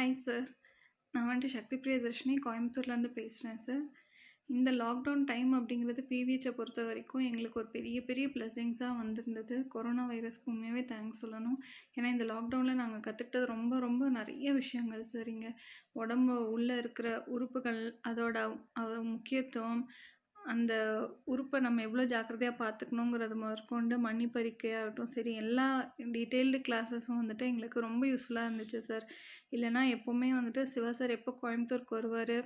Hi sir. நான் வந்துட்டு சக்தி பிரியதர்ஷினி கோயம்புத்தூர்லேருந்து பேசுகிறேன் சார். இந்த லாக்டவுன் டைம் அப்படிங்கிறது பிவிஹெச்எ பொறுத்த வரைக்கும் எங்களுக்கு ஒரு பெரிய பெரிய பிளெஸ்ஸிங்ஸா வந்திருந்தது. கொரோனா வைரஸ்க்கு உண்மையாகவே தேங்க்ஸ் சொல்லணும். ஏன்னா இந்த லாக்டவுனில் நாங்கள் கற்றுக்கிட்டது ரொம்ப ரொம்ப நிறைய விஷயங்கள் சார் உடம்பு உள்ளே இருக்கிற உறுப்புகள், அதோட முக்கியத்துவம், அந்த உறுப்பை நம்ம எவ்வளோ ஜாக்கிரதையாக பார்த்துக்கணுங்கிறது முதற்கொண்டு மணி பறிக்கையாகட்டும் சரி, எல்லா டீட்டெயில்டு கிளாஸஸும் வந்துட்டு எங்களுக்கு ரொம்ப யூஸ்ஃபுல்லாக இருந்துச்சு சார். இல்லைனா எப்போவுமே வந்துட்டு சிவா சார் எப்போ கோயம்புத்தூருக்கு வருவார்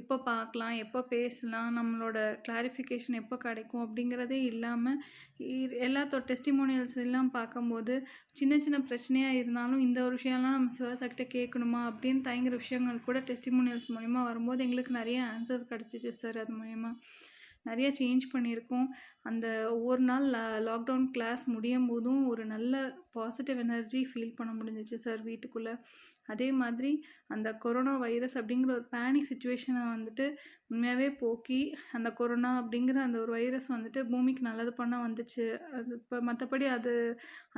எப்போ பார்க்கலாம், எப்போ பேசலாம், நம்மளோட கிளாரிஃபிகேஷன் எப்போ கிடைக்கும் அப்படிங்கிறதே இல்லாமல் எல்லாத்தோட டெஸ்டிமோனியல்ஸ் எல்லாம் பார்க்கும்போது, சின்ன சின்ன பிரச்சனையாக இருந்தாலும் இந்த ஒரு விஷயம்லாம் நம்ம சிவா சார்கிட்ட கேட்கணுமா அப்படின்னு தயங்குற விஷயங்கள் கூட டெஸ்டிமோனியல்ஸ் மூலிமா வரும்போது எங்களுக்கு நிறைய ஆன்சர்ஸ் கிடச்சிச்சு சார் அது மூலிமா நிறைய சேஞ்ச் பண்ணியிருக்கோம். அந்த ஒவ்வொரு நாள் லாக்டவுன் கிளாஸ் முடியும்போதும் ஒரு நல்ல பாசிட்டிவ் எனர்ஜி ஃபீல் பண்ண முடிஞ்சிச்சு சார் வீட்டுக்குள்ளே அதே மாதிரி அந்த கொரோனா வைரஸ் அப்படிங்கிற ஒரு பேனிக் சுச்சுவேஷனை வந்துட்டு உண்மையாகவே போக்கி, அந்த கொரோனா அப்படிங்கிற அந்த ஒரு வைரஸ் வந்துட்டு பூமிக்கு நல்லது பண்ண வந்துச்சு. அது இப்போ மற்றபடி அது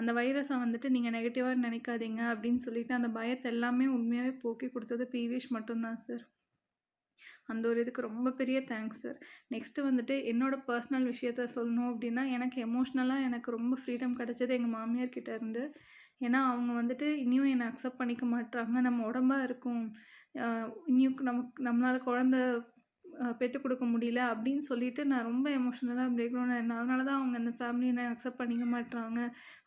அந்த வைரஸை வந்துட்டு நீங்கள் நெகட்டிவாக நினைக்காதீங்க அப்படின்னு சொல்லிட்டு அந்த பயத்தை எல்லாமே உண்மையாகவே போக்கி கொடுத்தது பிவிஎஸ் மட்டும்தான் சார். அந்த ஒரு இதுக்கு ரொம்ப பெரிய தேங்க்ஸ் சார். நெக்ஸ்ட்டு வந்துட்டு என்னோட பர்சனல் விஷயத்த சொல்லணும் அப்படின்னா, எனக்கு எமோஷ்னலாக எனக்கு ரொம்ப ஃப்ரீடம் கிடைச்சது எங்கள் மாமியார் கிட்ட இருந்து. ஏன்னா அவங்க வந்துட்டு இனியும் என்னை அக்செப்ட் பண்ணிக்க மாட்றாங்க. நம்ம உடம்பா இருக்கும் இனியும் நமக்கு நம்மளால குழந்த பெற்றுக் கொடுக்க முடியல அப்படின்னு சொல்லிட்டு நான் ரொம்ப எமோஷனலாக பிரேக் டவுன் அதனால தான் அவங்க அந்த ஃபேமிலியை நான் அக்செப்ட் பண்ணிக்க மாட்றாங்க.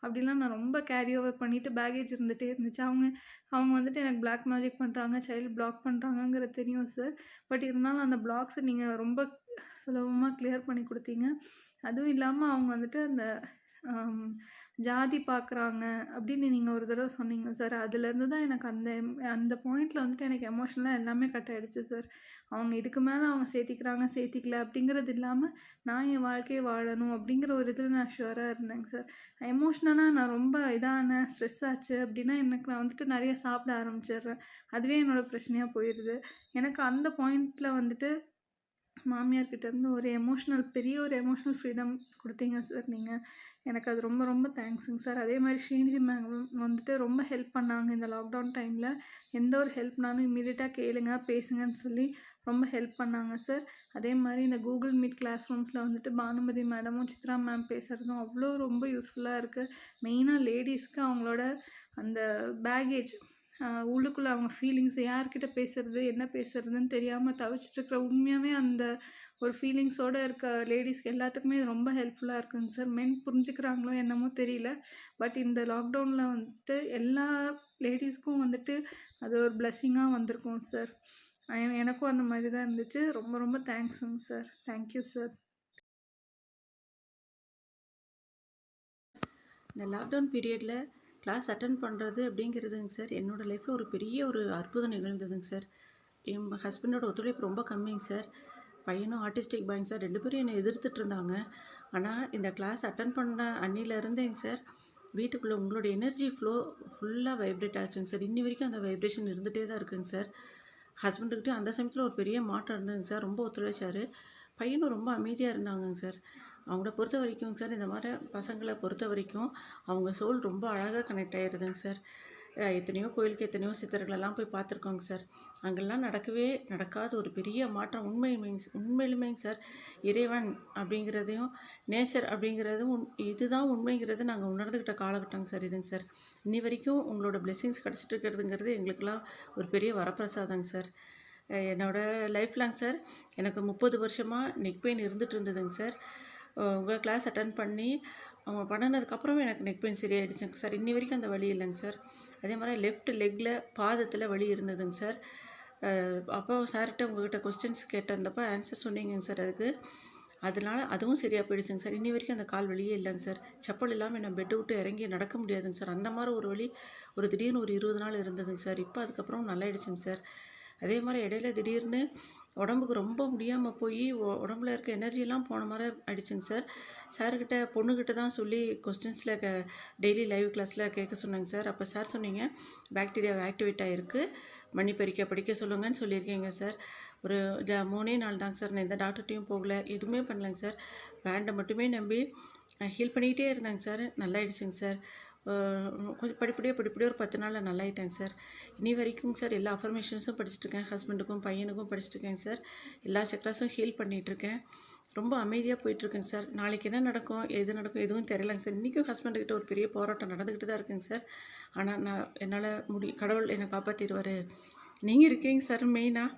அப்படிலாம் நான் ரொம்ப கேரி ஓவர் பண்ணிவிட்டு பேகேஜ் இருந்துகிட்டே இருந்துச்சு. அவங்க அவங்க வந்துட்டு எனக்கு பிளாக் மேஜிக் பண்ணுறாங்க சைல்டு பிளாக் பண்ணுறாங்கங்கிறது தெரியும் சார். பட் இருந்தாலும் அந்த பிளாக்ஸை நீங்கள் ரொம்ப சுலபமாக கிளியர் பண்ணி கொடுத்தீங்க அதுவும் இல்லாமல் அவங்க வந்துட்டு அந்த ஜாதி பார்க்குறாங்க அப்படின்னு நீங்கள் ஒரு தடவை சொன்னீங்க சார். அதுலேருந்து தான் எனக்கு அந்த அந்த பாயிண்டில் வந்துட்டு எனக்கு எமோஷனலாக எல்லாமே கட் ஆகிடுச்சு சார். அவங்க இதுக்கு மேலே அவங்க சேர்த்திக்கிறாங்க, சேர்த்திக்கல அப்படிங்கிறது இல்லாமல் நான் என் வாழ்க்கையை வாழணும் அப்படிங்கிற ஒரு இதில் நான் ஷுவராக இருந்தேங்க சார். எமோஷ்னலாக நான் ரொம்ப இதான ஸ்ட்ரெஸ் ஆச்சு அப்படின்னா எனக்கு நான் வந்துட்டு நிறைய சாப்பிட ஆரம்பிச்சிடுறேன் அதுவே என்னோடய பிரச்சனையாக போயிடுது எனக்கு அந்த பாயிண்டில் வந்துட்டு மாமியார் ஒரு எமோஷ்னல் பெரிய ஒரு எமோஷ்னல் ஃப்ரீடம் கொடுத்தீங்க சார் நீங்கள் எனக்கு அது ரொம்ப ரொம்ப தேங்க்ஸுங்க சார். அதே மாதிரி ஸ்ரீநிதி மேம் வந்துட்டு ரொம்ப ஹெல்ப் பண்ணாங்க இந்த லாக்டவுன் டைமில் எந்த ஒரு ஹெல்ப்னாலும் இம்மீடியட்டா கேளுங்க, பேசுங்கன்னு சொல்லி ரொம்ப ஹெல்ப் பண்ணாங்க சார். அதே மாதிரி இந்த கூகுள் மீட் கிளாஸ் ரூம்ஸில் வந்துட்டு பானுமதி மேடமும், சித்ரா மேம் பேசுகிறதும் அவ்வளோ ரொம்ப யூஸ்ஃபுல்லாக இருக்குது மெயினாக லேடிஸ்க்கு அவங்களோட அந்த பேகேஜ் உள்ளுக்குள்ளே அவங்க ஃபீலிங்ஸ் யார்கிட்ட பேசுகிறது என்ன பேசுகிறதுன்னு தெரியாமல் தவிச்சிட்டு உண்மையாகவே அந்த ஒரு ஃபீலிங்ஸோட இருக்க லேடிஸ்க்கு எல்லாத்துக்குமே இது ரொம்ப ஹெல்ப்ஃபுல்லாக இருக்குங்க சார். மென் புரிஞ்சுக்கிறாங்களோ என்னமோ தெரியல. பட் இந்த லாக்டவுனில் வந்துட்டு எல்லா லேடீஸ்க்கும் வந்துட்டு அது ஒரு பிளெஸ்ஸிங்கா வந்திருக்கும் சார். எனக்கும் அந்த மாதிரி தான் இருந்துச்சு. ரொம்ப ரொம்ப தேங்க்ஸுங்க சார். Thank you sir. இந்த லாக்டவுன் பீரியடில் கிளாஸ் அட்டன் பண்ணுறது அப்படிங்கிறதுங்க சார், என்னோடய லைஃப்பில் ஒரு பெரிய ஒரு அற்புதம் நிகழ்ந்ததுங்க சார். என் ஹஸ்பண்டோட ஒத்துழைப்பு ரொம்ப கம்மிங்க சார். பையனும் ஆர்டிஸ்டிக் பாய்ங்க சார். ரெண்டு பேரும் என்னை எதிர்த்துட்டு இருந்தாங்க. ஆனால் இந்த கிளாஸ் அட்டன் பண்ண அன்னையிலருந்தேங்க சார், வீட்டுக்குள்ளே உங்களோட எனர்ஜி ஃப்ளோ ஃபுல்லாக வைப்ரேட் ஆச்சுங்க சார். இன்னி வரைக்கும் அந்த வைப்ரேஷன் இருந்துகிட்டே தான் இருக்குங்க சார். ஹஸ்பண்டுக்கிட்டே அந்த சமயத்தில் ஒரு பெரிய மாற்றம் இருந்ததுங்க சார். ரொம்ப ஒத்துழைச்சாரு. பையனும் ரொம்ப அமைதியாக இருந்தாங்கங்க சார். அவங்கள பொறுத்த வரைக்குங்க சார், இந்த மாதிரி பசங்களை பொறுத்த வரைக்கும், அவங்க சோல் ரொம்ப அழகாக கனெக்ட் ஆயிருதுங்க சார். எத்தனையோ கோயிலுக்கு எத்தனையோ சித்தர்களெல்லாம் போய் பார்த்துருக்கோங்க சார். அங்கெல்லாம் நடக்கவே நடக்காத ஒரு பெரிய மாற்றம் உண்மையுமேங்க உண்மையிலுமேங்க சார், இறைவன் அப்படிங்கிறதையும், நேச்சர் அப்படிங்கிறதும் உண் இதுதான் உண்மைங்கிறத நாங்கள் உணர்ந்துக்கிட்ட காலகட்டங்க சார் இதுங்க சார். இன்னி வரைக்கும் உங்களோட பிளெஸ்ஸிங்ஸ் கிடச்சிட்டு இருக்கிறதுங்கிறது எங்களுக்கெல்லாம் ஒரு பெரிய வரப்பிரசாதங்க சார். என்னோடய என்னோட லைஃப் லாங் சார், எனக்கு முப்பது வருஷமாக நெக் பெயின் இருந்துகிட்டு இருந்ததுங்க சார். உங்கள் கிளாஸ் அட்டன் பண்ணி அவங்க பண்ணினதுக்கப்புறமே எனக்கு நெக் பெயின் சரியாயிடுச்சுங்க சார். இன்னி வரைக்கும் அந்த வழி இல்லைங்க சார். அதே மாதிரி லெஃப்ட் லெக்கில் பாதத்தில் வலி இருந்ததுங்க சார். அப்போ சார்கிட்ட உங்கள்கிட்ட கொஸ்டின்ஸ் கேட்டிருந்தப்போ ஆன்சர் சொன்னீங்கங்க சார் அதுக்கு. அதனால அதுவும் சரியாக போயிடுச்சுங்க சார். இன்னி வரைக்கும் அந்த கால் வழியே இல்லைங்க சார். செப்பல் இல்லாமல் என்ன பெட்டு விட்டு இறங்கி நடக்க முடியாதுங்க சார். அந்த மாதிரி ஒரு வழி ஒரு திடீர்னு ஒரு 20 நாள் இருந்ததுங்க சார். இப்போ அதுக்கப்புறம் நல்லாயிடுச்சுங்க சார். அதே மாதிரி இடையில திடீர்னு உடம்புக்கு ரொம்ப முடியாமல் போய் உடம்புல இருக்க எனர்ஜிலாம் போன மாதிரி ஆயிடுச்சுங்க சார். சார்கிட்ட பொண்ணுக்கிட்ட தான் சொல்லி கொஸ்டின்ஸில் க டெய்லி லைவ் கிளாஸில் கேட்க சொன்னேங்க சார். அப்போ சார் சொன்னீங்க, பாக்டீரியா ஆக்டிவேட் ஆகிருக்கு மணி பறிக்க படிக்க சொல்லுங்கன்னு சொல்லியிருக்கீங்க சார். ஒரு ஜ மூணே நாள் தாங்க சார். நான் எந்த டாக்டர்கிட்டையும் போகல. எதுவுமே பண்ணலங்க சார். பேண்ட மட்டுமே நம்பி ஹீல் பண்ணிக்கிட்டே இருந்தேங்க சார். நல்லாயிடுச்சுங்க சார். கொஞ்சம் படிப்படியாக படிப்படியாக ஒரு பத்து நாளில் நல்லாயிட்டேங்க சார். இனி வரைக்கும் சார் எல்லா அஃபர்மேஷன்ஸும் படிச்சுட்ருக்கேன் ஹஸ்பண்டுக்கும் பையனுக்கும் படிச்சுட்ருக்கேங்க சார். எல்லா சக்கராஸும் ஹீல் பண்ணிகிட்ருக்கேன் ரொம்ப அமைதியாக போயிட்டுருக்குங்க சார். நாளைக்கு என்ன நடக்கும் எது நடக்கும் எதுவும் தெரியலங்க சார். இன்றைக்கும் ஹஸ்பண்டுக்கிட்ட ஒரு பெரிய போராட்டம் நடந்துக்கிட்டு தான் இருக்குங்க சார். ஆனால் நான் என்னால் முடி கடவுள் என்னை காப்பாற்றிடுவார் நீங்கள் இருக்கீங்க சார் மெயினாக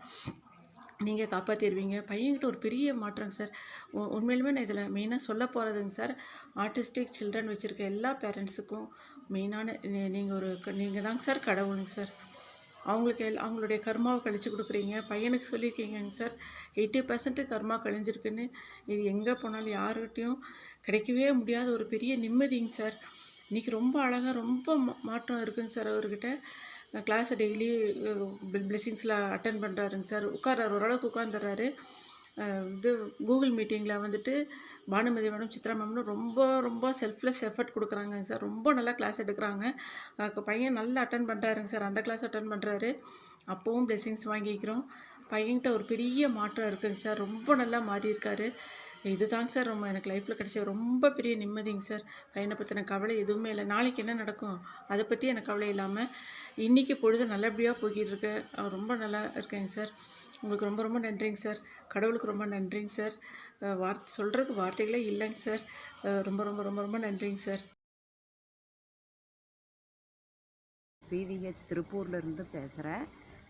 நீங்கள் காப்பாற்றிடுவீங்க பையன்கிட்ட ஒரு பெரிய மாற்றங்க சார். உ- உண்மையிலுமே நான் இதில் மெயினாக சொல்ல போகிறதுங்க சார். ஆர்டிஸ்டிக் சில்ட்ரன் வச்சுருக்க எல்லா பேரண்ட்ஸுக்கும் மெயினான நீங்கள் ஒரு நீங்கள் தாங்க சார் கடவுளுங்க சார். அவங்களுக்கு எல் அவங்களுடைய கர்மாவை கழிச்சு கொடுக்குறீங்க. பையனுக்கு சொல்லியிருக்கீங்கங்க சார். எயிட்டி பர்சன்ட்டு கர்மா கழிஞ்சிருக்குன்னு. இது எங்கே போனாலும் யாருக்கிட்டையும் கிடைக்கவே முடியாத ஒரு பெரிய நிம்மதிங்க சார். இன்றைக்கி ரொம்ப அழகாக ரொம்ப மா- மாற்றம் இருக்குங்க சார் அவர்கிட்ட. கிளாஸை டெய்லி பிளெஸிங்ஸில் அட்டன் பண்ணுறாருங்க சார் உட்கார்றாரு ஓரளவுக்கு உட்காந்துடுறாரு இது கூகுள் மீட்டிங்கில் வந்துட்டு பானுமதி மேடம் சித்ரா மேம்னு ரொம்ப ரொம்ப செல்ஃப்லெஸ் எஃபர்ட் கொடுக்குறாங்க சார் ரொம்ப நல்லா கிளாஸ் எடுக்கிறாங்க. பையன் நல்லா அட்டன் பண்ணுறாருங்க சார் அந்த கிளாஸ் அட்டன் பண்ணுறாரு அப்போவும் பிளெஸிங்ஸ் வாங்கிக்கிறோம். பையன்கிட்ட ஒரு பெரிய மாற்றம் இருக்குங்க சார் ரொம்ப நல்லா மாறி இருக்காரு இதுதாங்க சார் ரொம்ப எனக்கு லைஃப்பில் கிடச்ச ரொம்ப பெரிய நிம்மதிங்க சார். பையனை பற்றின கவலை எதுவுமே இல்லை. நாளைக்கு என்ன நடக்கும்? அதை பற்றி எனக்கு கவலை இல்லாமல் இன்றைக்கி பொழுது நல்லபடியாக போய்கிட்டு இருக்கு. அவர் ரொம்ப நல்லா இருக்கேங்க சார். உங்களுக்கு ரொம்ப ரொம்ப நன்றிங்க சார். கடவுளுக்கு ரொம்ப நன்றிங்க சார். வார்த்தை சொல்கிறதுக்கு வார்த்தைகளே இல்லைங்க சார். ரொம்ப ரொம்ப ரொம்ப ரொம்ப நன்றிங்க சார். பிவிஹெச் திருப்பூர்லேருந்து பேசுகிறேன்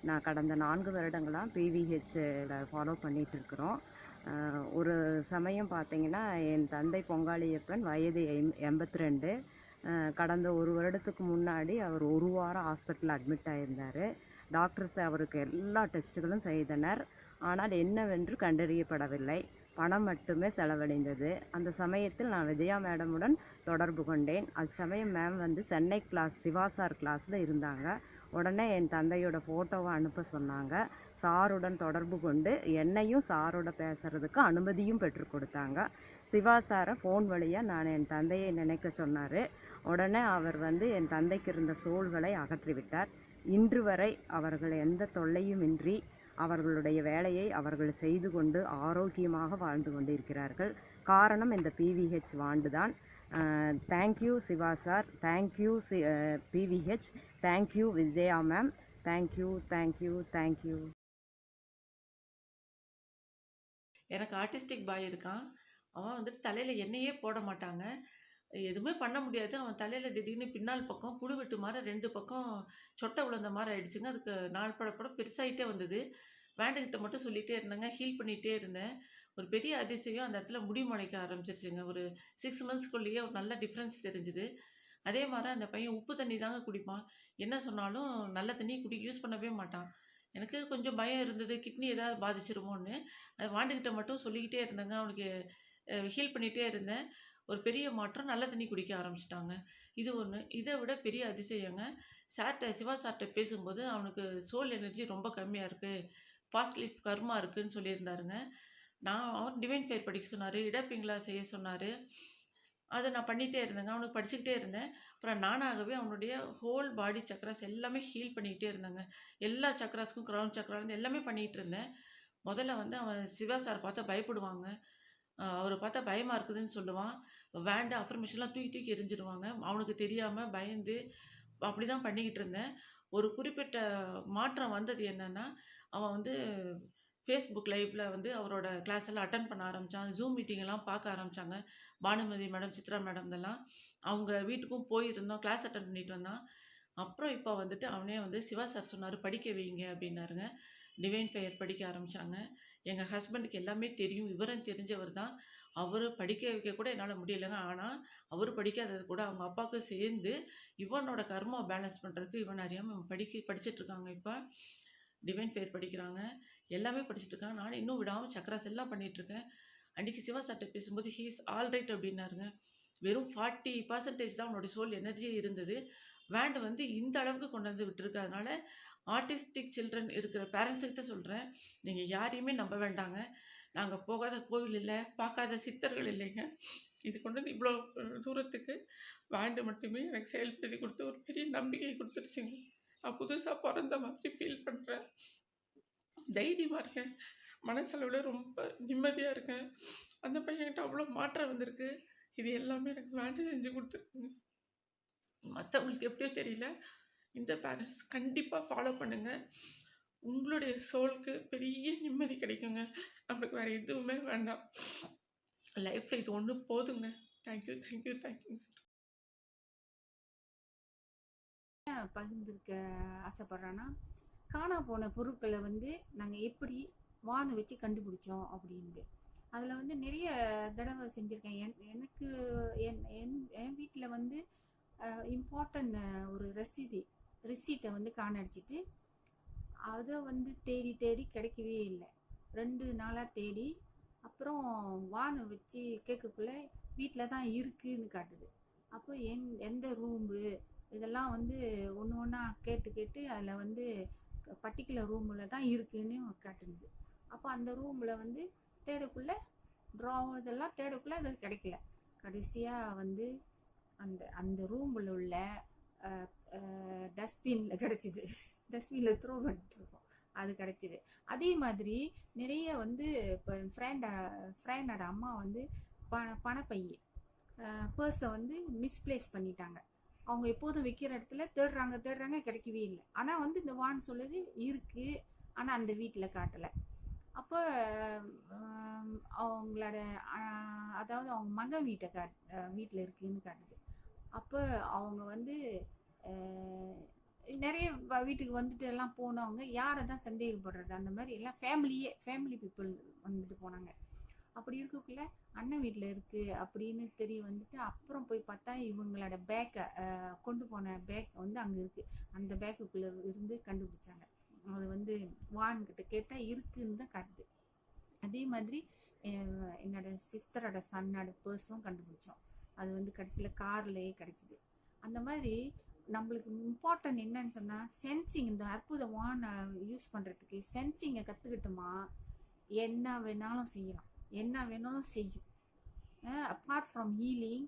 நான் கடந்த நான்கு வருடங்களாக பிவிஹெச்சில் ஃபாலோ பண்ணிகிட்டு இருக்கிறோம். ஒரு சமயம் பார்த்தீங்கன்னா என் தந்தை பொங்காளியப்பன் வயது எம் எண்பத்தி ரெண்டு கடந்த ஒரு வருடத்துக்கு முன்னாடி அவர் ஒரு வாரம் ஹாஸ்பிட்டலில் அட்மிட் ஆகியிருந்தார் டாக்டர்ஸ் அவருக்கு எல்லா டெஸ்ட்டுகளும் செய்தனர். ஆனால் என்னவென்று கண்டறியப்படவில்லை. பணம் மட்டுமே செலவழிந்தது. அந்த சமயத்தில் நான் விஜயா மேடமுடன் தொடர்பு கொண்டேன். அச்சமயம் மேம் வந்து சென்னை கிளாஸ் சிவா சார் கிளாஸில் இருந்தாங்க. உடனே என் தந்தையோட ஃபோட்டோவை அனுப்ப சொன்னாங்க. சாருடன் தொடர்பு கொண்டு என்னையும் சாரோட பேசுறதுக்கு அனுமதியும் பெற்று கொடுத்தாங்க. சிவா சாரை ஃபோன் வழியாக நான் என் தந்தையை நினைக்க சொன்னார். உடனே அவர் வந்து என் தந்தைக்கு இருந்த சூழ்களை அகற்றிவிட்டார். இன்று வரை அவர்கள் எந்த தொல்லையுமின்றி அவர்களுடைய வேலையை அவர்கள் செய்து கொண்டு ஆரோக்கியமாக வாழ்ந்து கொண்டிருக்கிறார்கள். காரணம் இந்த பிவிஹெச் வாண்டு தான் thank you Shiva sir. Thank you C PVH thank you Vijaya ma'am thank you thank you thank you எனக்கு ஆர்டிஸ்டிக் பாய் இருக்கான். அவன் வந்துட்டு தலையில் எண்ணெயே போட மாட்டாங்க. எதுவுமே பண்ண முடியாது. அவன் தலையில் திடீர்னு பின்னால் பக்கம் புழு வெட்டு மாதிரி ரெண்டு பக்கம் சொட்டை விழுந்த மாதிரி ஆயிடுச்சுங்க. அதுக்கு நாள் படப்படம் பெருசாகிட்டே வந்தது. வேண்டுகிட்ட மட்டும் சொல்லிகிட்டே இருந்தேங்க. ஹீல் பண்ணிகிட்டே இருந்தேன். ஒரு பெரிய அதிசயம் அந்த இடத்துல முடி முளைக்க ஆரம்பிச்சிருச்சுங்க. ஒரு சிக்ஸ் மந்த்ஸ்க்குள்ளேயே ஒரு நல்ல டிஃப்ரென்ஸ் தெரிஞ்சுது. அதே மாதிரி அந்த பையன் உப்பு தண்ணி தாங்க குடிப்பான். என்ன சொன்னாலும் நல்ல தண்ணி குடி யூஸ் பண்ணவே மாட்டான். எனக்கு கொஞ்சம் பயம் இருந்தது. கிட்னி ஏதாவது பாதிச்சிருமோன்னு. அது வாண்டுக்கிட்ட மட்டும் சொல்லிக்கிட்டே இருந்தேங்க. அவனுக்கு ஹீல் பண்ணிகிட்டே இருந்தேன். ஒரு பெரிய மாற்றம் நல்ல தண்ணி குடிக்க ஆரம்பிச்சிட்டாங்க. இது ஒன்று இதை விட பெரிய அதிசயங்க. சார்ட்ட சிவா சார்ட்ட பேசும்போது அவனுக்கு சோல் எனர்ஜி ரொம்ப கம்மியாக இருக்குது ஃபாஸ்ட் லிஃப் கர்மா இருக்குன்னு சொல்லியிருந்தாருங்க. நான் அவன் டிவைன் ஃபேர் படிக்க சொன்னார். இடப்பிங்களா செய்ய சொன்னார். அதை நான் பண்ணிகிட்டே இருந்தேங்க. அவனுக்கு படிச்சுக்கிட்டே இருந்தேன். அப்புறம் நானாகவே அவனுடைய ஹோல் பாடி சக்ராஸ் எல்லாமே ஹீல் பண்ணிக்கிட்டே இருந்தாங்க. எல்லா சக்ராஸ்க்கும் க்ரௌன் சக்ராலேருந்து எல்லாமே பண்ணிகிட்டு இருந்தேன். முதல்ல வந்து அவன் சிவா சார் பார்த்தா பயப்படுவாங்க. அவரை பார்த்தா பயமாக இருக்குதுன்னு சொல்லுவான். வேண்ட அஃபர்மேஷன்லாம் தூக்கி தூக்கி எரிஞ்சிடுவாங்க. அவனுக்கு தெரியாமல் பயந்து அப்படி தான் பண்ணிக்கிட்டு இருந்தேன். ஒரு குறிப்பிட்ட மாற்றம் வந்தது என்னென்னா அவன் வந்து ஃபேஸ்புக் லைவில் வந்து அவரோட கிளாஸ் எல்லாம் அட்டன் பண்ண ஆரம்பித்தான் ஜூம் மீட்டிங்கெல்லாம் பார்க்க ஆரம்பித்தாங்க பானுமதி மேடம் சித்ரா மேடம் இதெல்லாம். அவங்க வீட்டுக்கும் போயிருந்தோம். கிளாஸ் அட்டன் பண்ணிட்டு வந்தான். அப்புறம் இப்போ வந்துட்டு அவனே வந்து சிவா சார் சொன்னார் படிக்க வைங்க அப்படின்னாருங்க. டிவைன் ஃபயர் படிக்க ஆரம்பித்தாங்க எங்கள் ஹஸ்பண்டுக்கு எல்லாமே தெரியும். விவரம் தெரிஞ்சவர் தான். அவர் படிக்க வைக்க கூட என்னால் முடியலைங்க. ஆனால் அவர் படிக்காதது கூட அவங்க அப்பாவுக்கு சேர்ந்து இவனோட கர்மா பேலன்ஸ் பண்ணுறதுக்கு இவன் அறியாமல் படிக்க படிச்சுட்ருக்காங்க இப்போ. டிவைன் ஃபயர் படிக்கிறாங்க. எல்லாமே படிச்சுட்டு இருக்காங்க நான் இன்னும் விடாமல் சக்கராஸ் எல்லாம் பண்ணிகிட்ருக்கேன் அன்றைக்கி சிவா சார்ட்ட பேசும்போது ஹீஸ் ஆல்ரைட் அப்படின்னாருங்க. வெறும் ஃபார்ட்டி பர்சன்டேஜ் தான் அவனுடைய சோல் எனர்ஜியே இருந்தது. வேண்ட் வந்து இந்த அளவுக்கு கொண்டு வந்து விட்டுருக்கு. ஆர்டிஸ்டிக் சில்ட்ரன் இருக்கிற பேரண்ட்ஸுக்கிட்ட சொல்கிறேன் நீங்கள் யாரையுமே நம்ப வேண்டாங்க. நாங்கள் போகாத கோவில் இல்லை பார்க்காத சித்தர்கள் இல்லைங்க. இது கொண்டு வந்து இவ்வளோ தூரத்துக்கு வேண்டு மட்டுமே எனக்கு செயல்படுத்தி கொடுத்து ஒரு பெரிய நம்பிக்கை கொடுத்துருச்சுங்க. நான் புதுசாக பிறந்த மாதிரி ஃபீல் பண்ணுறேன் தைரியமாக இருக்கேன். மனசளவில் ரொம்ப நிம்மதியாக இருக்கேன். அந்த பையன்கிட்ட அவ்வளோ மாற்றம் வந்திருக்கு. இது எல்லாமே எனக்கு வேண்டு செஞ்சு கொடுத்துருக்குங்க மற்றவங்களுக்கு எப்படியோ தெரியல. இந்த பேரண்ட்ஸ் கண்டிப்பாக ஃபாலோ பண்ணுங்கள் உங்களுடைய சோலுக்கு பெரிய நிம்மதி கிடைக்குங்க. நம்மளுக்கு வேறு எதுவுமே வேண்டாம். லைஃப்பில் இது ஒன்று போதுங்க. Thank you thank you thank you sir பகிர்ந்துருக்க ஆசைப்பட்றேன்னா காணா போன பொருட்களை வந்து நாங்கள் எப்படி வானை வச்சு கண்டுபிடிச்சோம் அப்படின்ட்டு. அதில் வந்து நிறைய தடவை செஞ்சுருக்கேன். என் எனக்கு என் என் என் வீட்டில் வந்து இம்பார்ட்டன்ட் ஒரு ரசீது ரிசீட்டை வந்து காணடிச்சிட்டு அதை வந்து தேடி தேடி கிடைக்கவே இல்லை. ரெண்டு நாளாக தேடி அப்புறம் வானை வச்சு கேட்கக்குள்ள வீட்டில் தான் இருக்குதுன்னு காட்டுது. அப்போ என் எந்த ரூம்பு இதெல்லாம் வந்து ஒன்று ஒன்றா கேட்டு கேட்டு அதில் வந்து பர்டிகுலர் ரூமில் தான் இருக்குன்னு காட்டுனது அப்போ அந்த ரூமில் வந்து தேடக்குள்ளே ட்ரா இதெல்லாம் தேடக்குள்ளே அது கிடைக்கல. கடைசியாக வந்து அந்த அந்த ரூமில் உள்ள டஸ்ட்பினில் கிடச்சிது. டஸ்ட்பினில் த்ரோ பண்ணிட்டுருக்கோம். அது கிடச்சிது. அதே மாதிரி நிறைய வந்து இப்போ ஃப்ரெண்டா ஃப்ரெண்டோட அம்மா வந்து பண பணப்பையை பர்ஸை வந்து மிஸ்பிளேஸ் பண்ணிட்டாங்க. அவங்க எப்போதும் விற்கிற இடத்துல தேடுறாங்க தேடுறாங்க கிடைக்கவே இல்லை. ஆனால் வந்து இந்த வான் சொல்லுது இருக்கு. ஆனால் அந்த வீட்டில் காட்டலை. அப்போ அவங்களோட அதாவது அவங்க மகன் வீட்டை காட் வீட்டில் இருக்குன்னு காட்டுது. அப்போ அவங்க வந்து நிறைய வ- வீட்டுக்கு வந்துட்டு எல்லாம் போனவங்க யாரை தான் சந்தேகப்படுறது? அந்த மாதிரி எல்லாம் ஃபேமிலியே ஃபேமிலி பீப்புள் வந்துட்டு போனாங்க. அப்படி இருக்கக்குள்ள அண்ணன் வீட்டில் இருக்கு அப்படின்னு தெரிய வந்துட்டு அப்புறம் போய் பார்த்தா இவங்களோட பேக்கை கொண்டு போன பேக் வந்து அங்கே இருக்கு. அந்த பேக்குக்குள்ளே இருந்து கண்டுபிடிச்சாங்க. அது வந்து வான்கிட்ட கேட்டால் இருக்குன்னு தான் காட்டுது அதே மாதிரி என்னோட சிஸ்டரோட சன்னோட பர்ஸும் கண்டுபிடிச்சோம். அது வந்து கடைசியில் கார்லேயே கிடச்சிது. அந்த மாதிரி நம்மளுக்கு இம்பார்ட்டன்ட் என்னன்னு சொன்னால் சென்சிங் இந்த அற்புத வான் யூஸ் பண்ணுறதுக்கு சென்சிங்கை கற்றுக்கிட்டோமா என்ன வேணாலும் செய்யலாம். என்ன வேணாலும் செய்யும் apart from healing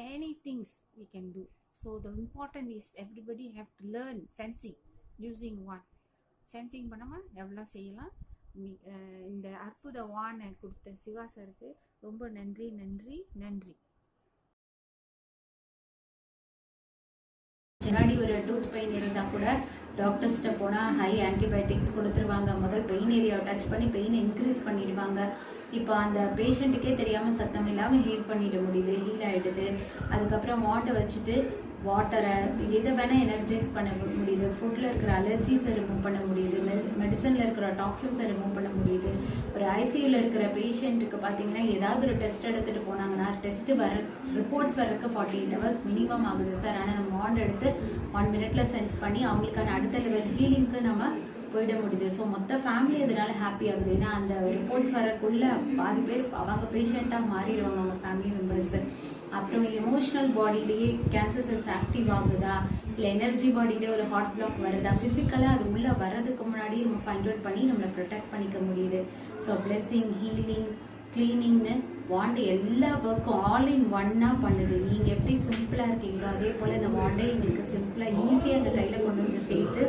many things we can do so the important is everybody have to learn sensing using wand sensing பண்ணாமல் எவ்வளோ செய்யலாம்? இந்த அற்புத வானை கொடுத்த சிவா சருக்கு ரொம்ப நன்றி நன்றி நன்றி. முன்னாடி ஒரு டூத் பெயின் இருந்தால் கூட டாக்டர்ஸ்கிட்ட போனால் ஹை ஆன்டிபயோட்டிக்ஸ் கொடுத்துருவாங்க. முதல் பெயின் ஏரியாவை டச் பண்ணி பெயின் இன்க்ரீஸ் பண்ணிடுவாங்க. இப்போ அந்த பேஷண்ட்டுக்கே தெரியாமல் சத்தம் இல்லாமல் ஹீல் பண்ணிட முடியுது. ஹீல் ஆகிடுது அதுக்கப்புறம் வாட்டை வச்சுட்டு வாட்டரை எதை வேணால் எனர்ஜைஸ் பண்ண முடியுது. ஃபுட்டில் இருக்கிற அலர்ஜிஸை ரிமூவ் பண்ண முடியுது. மெடிசனில் இருக்கிற டாக்ஸின்ஸை ரிமூவ் பண்ண முடியுது. ஒரு ஐசியூவில் இருக்கிற பேஷண்ட்டுக்கு பார்த்தீங்கன்னா ஏதாவது ஒரு டெஸ்ட் எடுத்துகிட்டு போனாங்கன்னா டெஸ்ட்டு வர ரிப்போர்ட்ஸ் வரக்கு ஃபார்ட்டி எயிட் ஹவர்ஸ் மினிமம் ஆகுது சார் ஆனால் நம்ம வாண்ட் எடுத்து ஒன் மினிட்ல சென்ஸ் பண்ணி அவங்களுக்கான அடுத்த லெவல் ஹீலிங்க்கு நம்ம போயிட முடியுது. ஸோ மொத்த ஃபேமிலி அதனால ஹாப்பி ஆகுது. ஏன்னா அந்த ரிப்போர்ட்ஸ் வரக்குள்ளே பாதி பேர் அவங்க பேஷண்ட்டாக மாறிடுவாங்க அவங்க ஃபேமிலி மெம்பர்ஸு அப்புறம் எமோஷ்னல் பாடியிலேயே கேன்சர் செல்ஸ் ஆக்டிவ் ஆகுதா? இல்லை எனர்ஜி பாடியிலே ஒரு ஹார்ட் பிளாக் வருதா? ஃபிசிக்கலாக அது உள்ளே வர்றதுக்கு முன்னாடி நம்ம ஃபைண்ட் அவுட் பண்ணி நம்மளை ப்ரொடெக்ட் பண்ணிக்க முடியுது. ஸோ பிளெஸ்ஸிங் ஹீலிங் க்ளீனிங்னு வாண்டு எல்லா ஒர்க்கும் ஆல் இன் ஒன்னாக பண்ணுது. நீங்கள் எப்படி சிம்பிளாக இருக்கீங்களோ அதே போல் இந்த வாண்டை எங்களுக்கு சிம்பிளாக ஈஸியாக அந்த கையில் கொண்டு வந்து சேர்த்து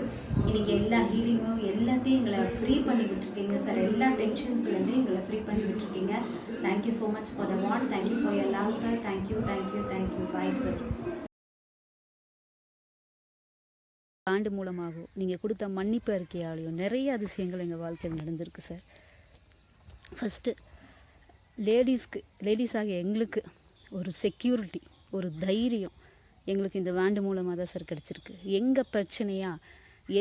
இன்றைக்கி எல்லா ஹீலிங்கும் எல்லாத்தையும் எங்களை ஃப்ரீ பண்ணி விட்டுருக்கீங்க. சார் எல்லா டென்ஷன்ஸ்லேருந்து எங்களை ஃப்ரீ பண்ணி விட்டுருக்கீங்க. Thank you so much for the wand thank you for your love sir thank you thank you thank you bye sir wand மூலமாகவும் நீங்கள் கொடுத்த மன்னிப்பு அறிக்கையாலையும் நிறைய அதிசயங்கள் எங்கள் வாழ்க்கையில் நடந்திருக்கு சார் ஃபஸ்ட்டு லேடிஸ்க்கு லேடிஸாக எங்களுக்கு ஒரு செக்யூரிட்டி ஒரு தைரியம் எங்களுக்கு இந்த வேண்டு மூலமாக தான் சார் கிடச்சிருக்கு. எங்கள் பிரச்சனையா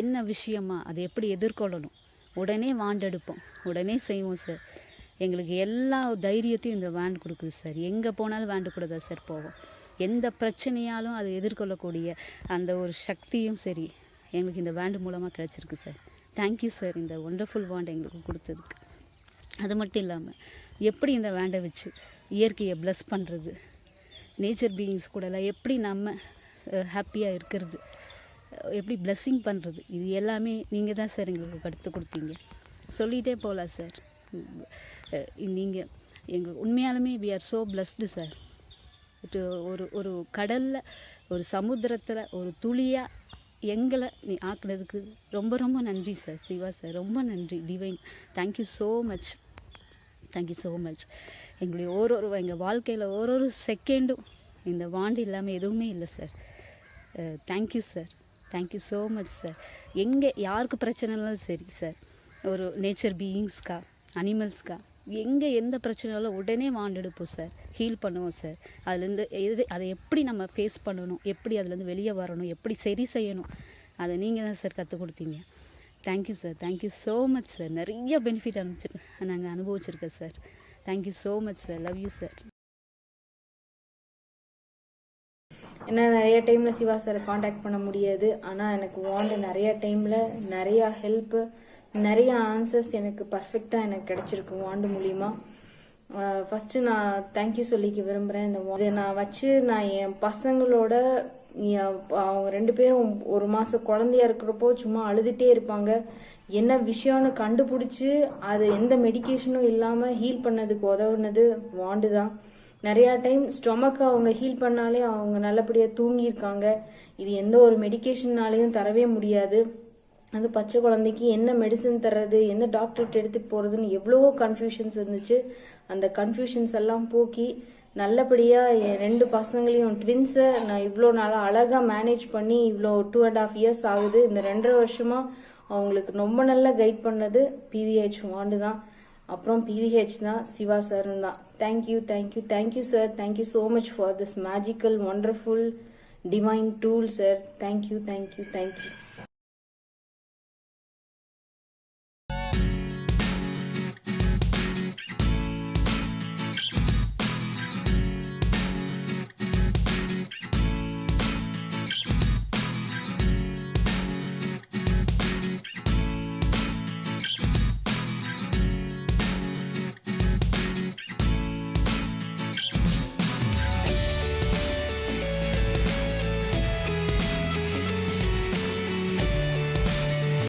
என்ன விஷயமா அதை எப்படி எதிர்கொள்ளணும்? உடனே வாண்டெடுப்போம் உடனே செய்வோம் சார் எங்களுக்கு எல்லா தைரியத்தையும் இந்த வேண்ட் கொடுக்குது சார் எங்கே போனாலும் வேண்டு கூட தான் சார் போவோம். எந்த பிரச்சனையாலும் அதை எதிர்கொள்ளக்கூடிய அந்த ஒரு சக்தியும் சரி எங்களுக்கு இந்த வேண்டு மூலமாக கிடச்சிருக்கு சார் தேங்க்யூ சார் இந்த ஒண்டர்ஃபுல் வாண்ட் எங்களுக்கு கொடுத்ததுக்கு. அது மட்டும் இல்லாமல் எப்படி இந்த வேண்டை வச்சு இயற்கையை ப்ளஸ் பண்ணுறது நேச்சர் பீயிங்ஸ் கூடலாம் எப்படி நம்ம ஹாப்பியாக இருக்கிறது? எப்படி ப்ளஸ்ஸிங் பண்ணுறது இது எல்லாமே நீங்கள் தான் சார் எங்களுக்கு கற்றுக் கொடுத்தீங்க. சொல்லிகிட்டே போகலாம் சார் நீங்கள் எங்களுக்கு உண்மையாலுமே we are so blessed sir ஒரு ஒரு கடலில் ஒரு சமுத்திரத்தில் ஒரு துளியாக எங்களை நீ ஆக்குனதுக்கு ரொம்ப ரொம்ப நன்றி சார் சிவா சார் ரொம்ப நன்றி. Divine thank you so much thank you so much எங்களுடைய ஒரு ஒரு எங்கள் வாழ்க்கையில் ஒரு ஒரு செகண்டும் இந்த வாண்டு இல்லாமல் எதுவுமே இல்லை sir thank you sir thank you so much sir எங்கே யாருக்கு பிரச்சனைனாலும் சரி சார் ஒரு நேச்சர் பீயிங்ஸ்க்கா அனிமல்ஸ்க்கா எங்கே எந்த பிரச்சனையாலும் உடனே வாண்டெடுப்போம் சார் ஹீல் பண்ணுவோம் சார் அதுலேருந்து எது அதை எப்படி நம்ம ஃபேஸ் பண்ணணும்? எப்படி அதுலேருந்து வெளியே வரணும்? எப்படி சரி செய்யணும்? அதை நீங்கள் தான் சார் கற்றுக் கொடுத்தீங்க. Thank you sir thank you so much sir நிறைய பெனிஃபிட் அனுப்பிச்சிருக்கேன் நாங்கள் அனுபவிச்சிருக்கேன் sir thank you so much sir love you sir என்ன நிறைய டைமில் சிவா சாரை காண்டாக்ட் பண்ண முடியாது. ஆனால் எனக்கு வாண்ட் நிறைய டைமில் நிறையா ஹெல்ப்பு நிறைய ஆன்சர்ஸ் எனக்கு பர்ஃபெக்டாக எனக்கு கிடச்சிருக்கு வாண்டு மூலிமா ஃபஸ்ட்டு நான் தேங்க்யூ சொல்லிக்க விரும்புகிறேன் இந்த இதை நான் வச்சு நான் என் பசங்களோட அவங்க ரெண்டு பேரும் ஒரு மாதம் குழந்தையா இருக்கிறப்போ சும்மா அழுதுகிட்டே இருப்பாங்க. என்ன விஷயம்னு கண்டுபிடிச்சி அது எந்த மெடிக்கேஷனும் இல்லாமல் ஹீல் பண்ணதுக்கு உதவுனது வாண்டு தான் நிறையா டைம் ஸ்டொமக்கை அவங்க ஹீல் பண்ணாலே அவங்க நல்லபடியாக தூங்கியிருக்காங்க. இது எந்த ஒரு மெடிகேஷன்னாலையும் தரவே முடியாது. அது பச்சை குழந்தைக்கு என்ன மெடிசன் தர்றது எந்த டாக்டர்கிட்ட எடுத்துகிட்டு போகிறதுன்னு எவ்வளவோ கன்ஃபியூஷன்ஸ் இருந்துச்சு. அந்த கன்ஃபியூஷன்ஸ் எல்லாம் போக்கி நல்லபடியாக என் ரெண்டு பசங்களையும் ட்வின்ஸை நான் இவ்வளோ நாளாக அழகாக மேனேஜ் பண்ணி இவ்வளோ டூ அண்ட் ஆஃப் இயர்ஸ் ஆகுது. இந்த ரெண்டரை வருஷமாக அவங்களுக்கு ரொம்ப நல்லா கைட் பண்ணது பிவிஹெச் வாண்டு தான். அப்புறம் பிவிஹெச் தான் சிவா சார்னு தான். Thank you thank you thank you sir thank you so much for this magical wonderful divine tool sir thank you thank you thank you